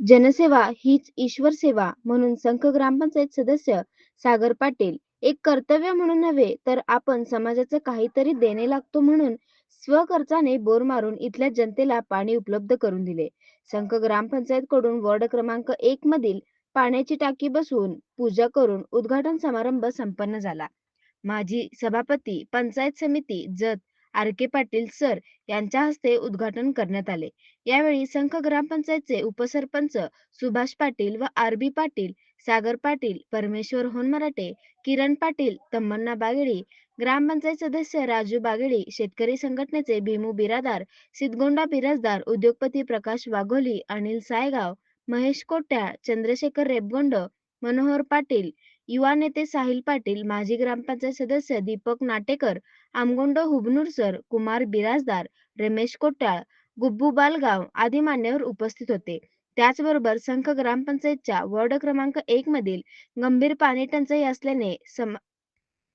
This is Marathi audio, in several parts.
जनसेवा हीच ईश्वर सेवा म्हणून संघ ग्रामपंचायत सदस्य सागर पाटील एक कर्तव्य म्हणून नव्हे तर आपण समाजाचं काहीतरी देणे लागतो म्हणून स्वखर्चाने बोर मारून इथल्या जनतेला पाणी उपलब्ध करून दिले. संघ ग्रामपंचायत कडून वॉर्ड क्रमांक एक मधील पाण्याची टाकी बसवून पूजा करून उद्घाटन समारंभ संपन्न झाला. माजी सभापती पंचायत समिती Jath R. K. Patil sir यांच्या हस्ते उद्घाटन करण्यात आले. यावेळी संघ ग्रामपंचायतचे उपसरपंच सुभाष पाटील व आर. बी. पाटील सागर पाटील परमेश्वर होनमराटे किरण पाटील तम्मन्ना बागेडी ग्रामपंचायत सदस्य राजू बागेडी शेतकरी संघटनेचे भीमू बिरादार सिद्धगोंडा बिराजदार उद्योगपती प्रकाश वाघोली अनिल सायगाव महेश कोट्या चंद्रशेखर रेबगोंड मनोहर पाटील युवा नेते साहिल पाटील माजी ग्रामपंचायत सदस्य दीपक नाटेकर आमगोंड हुबनूर सर कुमार बिराजदार रमेश कोट्याळ गुब्बू बालगाव आदी मान्यवर उपस्थित होते. त्याचबरोबर संख ग्रामपंचायतच्या वॉर्ड क्रमांक एक मधील गंभीर पाणी टंचाई असल्याने सम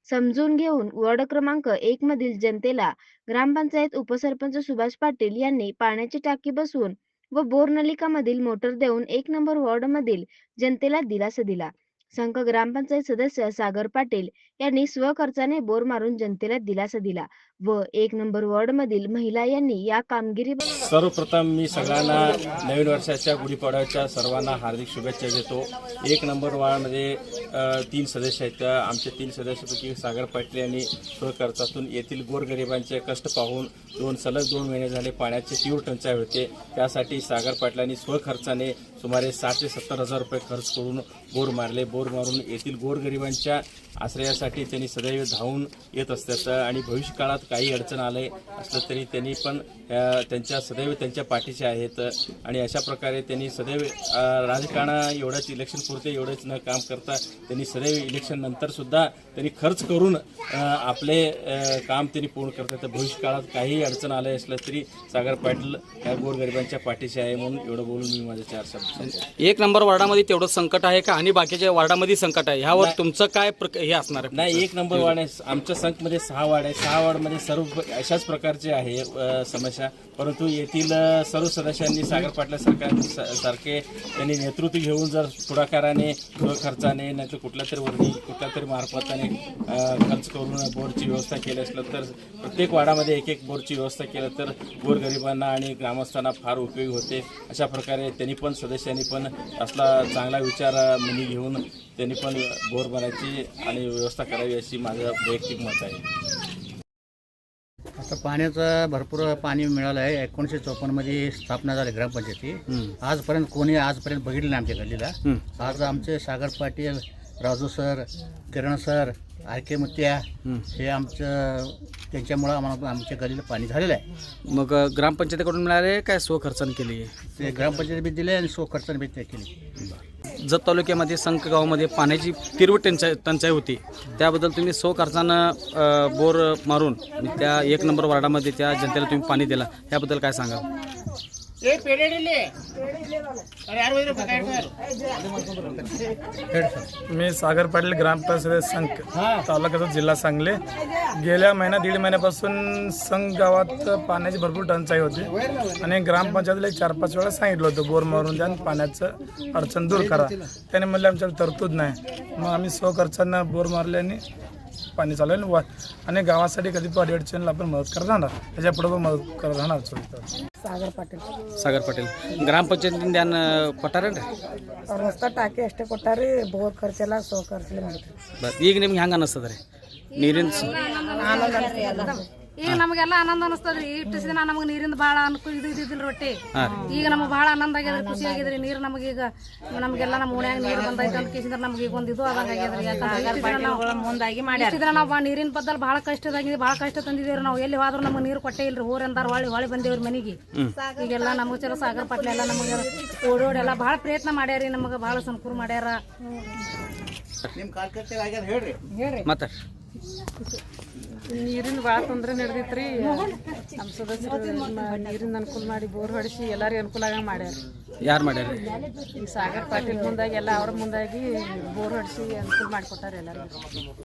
समजून घेऊन वॉर्ड क्रमांक एक मधील जनतेला ग्रामपंचायत उपसरपंच सुभाष पाटील यांनी पाण्याची टाकी बसवून व बोर नलिका मधील मोटर देऊन एक नंबर वॉर्ड मधील जनतेला दिलासा दिला. संघ ग्रामपंचायत सदस्य सागर पाटील यांनी स्वखर्चाने बोर मारून जनतेला दिलासा दिला व एक नंबर वॉर्ड मधील महिला यांनी या कामगिरी सर्वप्रथम मी सगळ्यांना नवीन वर्षाच्या गुढीपाडव्याच्या सर्वांना हार्दिक शुभेच्छा देतो. एक नंबर वार्डमध्ये तीन सदस्य आहेत. आमचे तीन सदस्यापैकी सागर पाटील यांनी स्वखर्चातून येथील गोरगरिबांचे कष्ट पाहून दोन सलग दोन महिने झाले पाण्याची तीव्र टंचाई होते. त्यासाठी सागर पाटलांनी स्वखर्चाने सुमारे साठ ते सत्तर हजार रुपये खर्च करून बोर मारले. बोर मारून येथील गोरगरिबांच्या आश्रयासाठी त्यांनी सदैव धावून येत असतात. आणि भविष्य काळात काही अडचण आले असलं तरी त्यांनी पण त्यांच्या सदैव त्यांच्या पाठीचे आहेत. आणि अशा प्रकारे त्यांनी सदैव राजकारण एवढंच इलेक्शन पुरते एवढंच न काम करता त्यांनी सदैव इलेक्शन नंतरसुद्धा त्यांनी खर्च करून आपले काम त्यांनी पूर्ण करतात. तर भविष्य काळात काही अडचण आले असलं तरी सागर पाटील ह्या गोरगरिबांच्या पाठीशी आहे म्हणून एवढं बोलून मी माझे चार शब्द एक नंबर वार्डामध्ये तेवढं संकट आहे का? आणि बाकीच्या वार्डामध्ये संकट आहे. ह्यावर तुमचं काय प्रक- हे असणार आहे? नाही एक नंबर वार्ड आहे. आमच्या संघमध्ये सहा वार्ड आहे सहा वार्डमध्ये सर्व प- अशाच प्रकारचे आहे अ, समस्या. परंतु येथील अ, सर्व सदस्यांनी सागर पाटला सरकार स- सारखे त्यांनी नेतृत्व घेऊन जर पुढाकाराने खर्चाने नाही तर कुठल्या तरी वर्णी कुठल्या तरी मार्फताने अ, खर्च करून बोरची व्यवस्था केली असलं तर प्रत्येक वार्डामध्ये एक एक बोरची व्यवस्था केलं तर गोरगरिबांना आणि ग्रामस्थांना फार उपयोगी होते. अशा प्रकारे त्यांनी पण सदस्यांनी पण असला चांगला विचार अ, मनी घेऊन त्यांनी पण बोर बनायची आणि व्यवस्था करावी अशी माझं वैयक्तिक मत आहे. आता पाण्याचं भरपूर पाणी मिळालं आहे. एकोणीसशे चौपन्नमध्ये स्थापना झाली ग्रामपंचायती. आजपर्यंत कोणी आजपर्यंत बघितलं नाही आमच्या गल्लीला. आज आमचे Sagar Patil Raju sir Kiran sir R K Mutya हे आमचं त्यांच्यामुळं आम्हाला आमच्या गल्लीला पाणी झालेलं आहे. मग ग्रामपंचायतीकडून मिळाले काय स्वखर्चाने केली? ते ग्रामपंचायत बी दिले आणि सो खर्चाने बी ते केली. जत तालुक्यामध्ये संक गावामध्ये पाण्याची तीव्र टंचाई टंचाई होती. त्याबद्दल तुम्ही सो खर्चानं बोर मारून त्या एक नंबर वार्डामध्ये त्या जनतेला तुम्ही पाणी दिला. त्याबद्दल काय सांगाल? मी सागर पाटील ग्रामपंचायत संघ तालुक्याचा जिल्हा सांगली. गेल्या महिना दीड महिन्यापासून संघ गावात पाण्याची भरपूर टंचाई होती. आणि ग्रामपंचायतीला एक चार पाच वेळा सांगितलं होतं बोर मारून द्या पाण्याचं अडचण दूर करा. त्याने म्हणले आमच्याकडे तरतूद नाही. मग आम्ही स्वखर्चानं बोर मारले आणि पाणी चालवलं वा आणि गावासाठी कधी पण अडचणीला आपण मदत करत राहणार त्याच्या पुढे पण मदत करत राहणार चोवीस तास सागर पाटील ಗ್ರಾಮಪಂಚಾಯತಿಂದ ಏನು ಕೊಟ್ಟಾರೇನ್ರಿ ಅವ್ರು ಹೊಸ ಟಾಕಿ ಅಷ್ಟೇ ಕೊಟ್ಟಾರಿ ಬೋರ್ ಖರ್ಚೆಲ್ಲ ಸೋ ಖರ್ಚಲ್ಲಿ ಮಾಡಿದ್ರು ಬಟ್ ಈಗ ನಿಮ್ಗೆ ಹೆಂಗೆ ಅನ್ನಿಸ್ತದ ರೀ ನೀರಿನ ಸ- ಈಗ ನಮಗೆಲ್ಲ ಆನಂದ ಅನಸ್ತದ್ರಿ. ಇಷ್ಟು ದಿನ ನಮಗೆ ನೀರಿಂದ ಬಹಳ ಅನುಕೂಲ ಇದು ಇದ್ದಿದ್ದಿಲ್ಲ ರೊಟ್ಟಿ. ಈಗ ನಮಗೆ ಬಹಳ ಆನಂದ ಆಗ್ಯದ್ರಿ ಖುಷಿ ಆಗಿದ್ರಿ ನೀರು ನಮಗೆ ಈಗ ನಮಗೆಲ್ಲ ನಮ್ಮ ಓಣ್ಯಾಗ ನೀರು ಬಂದೈತೆ ಅಂತ ಕೇಸಿದ್ರೆ ನಮ್ಗೆ ಈಗ ಒಂದು ಇದು ಆಗಿದ್ರಿ ಆಗ್ಯದ್ರಿ. ಯಾಕಂದ್ರೆ ಇಷ್ಟ್ ದಿನ ನಾವು ನೀರಿನ ಬದಲ್ ಭಾಳ ಕಷ್ಟದಾಗಿದೆ ಬಹಳ ಕಷ್ಟ ತಂದಿದ್ದೇವ್ರಿ ನಾವು. ಎಲ್ಲಿ ಹೋದ್ರೂ ನಮಗೆ ನೀರು ಕೊಟ್ಟೆ ಇಲ್ರಿ. ಊರ್ ಅಂದಾರ ಹೊಳ್ಳಿ ಹೊಳ್ಳಿ ಬಂದೇವ್ರಿ ಮನೆಗೆ. ಈಗೆಲ್ಲ ನಮಗೆ ಚಲೋ ಸಾಗರ ಪಟ್ಲ ಎಲ್ಲ ನಮಗೆ ಓಡೋಡೆಲ್ಲ ಬಹಳ ಪ್ರಯತ್ನ ಮಾಡ್ಯಾರಿ. ನಮಗೆ ಬಹಳ ಸಂಕೂರ್ ಮಾಡ್ಯಾರ. ನಿಮ್ಮ ಕಾರ್ಯಕರ್ತರು ಆಗ್ಯಾದ ಹೇಳ್ರಿ. ಮಾತಾಡ್ರಿ ನೀರಿನ ಭಾಳ ತೊಂದರೆ ನಡೆದಿತ್ರಿ. ನಮ್ಮ ಸದಸ್ಯರು ನೀರಿನ ಅನುಕೂಲ ಮಾಡಿ ಬೋರ್ ಹೊಡಿಸಿ ಎಲ್ಲರಿಗೂ ಅನುಕೂಲ ಆಗ ಮಾಡ್ಯಾರ. ಯಾರು ಮಾಡ್ಯಾರ? ಈ ಸಾಗರ್ ಪಾಟೀಲ್ ಮುಂದಾಗಿ ಎಲ್ಲ ಅವ್ರ ಮುಂದಾಗಿ ಬೋರ್ ಹೊಡಿಸಿ ಅನುಕೂಲ ಮಾಡಿಕೊಟ್ಟಾರ ಎಲ್ಲರಿಗೂ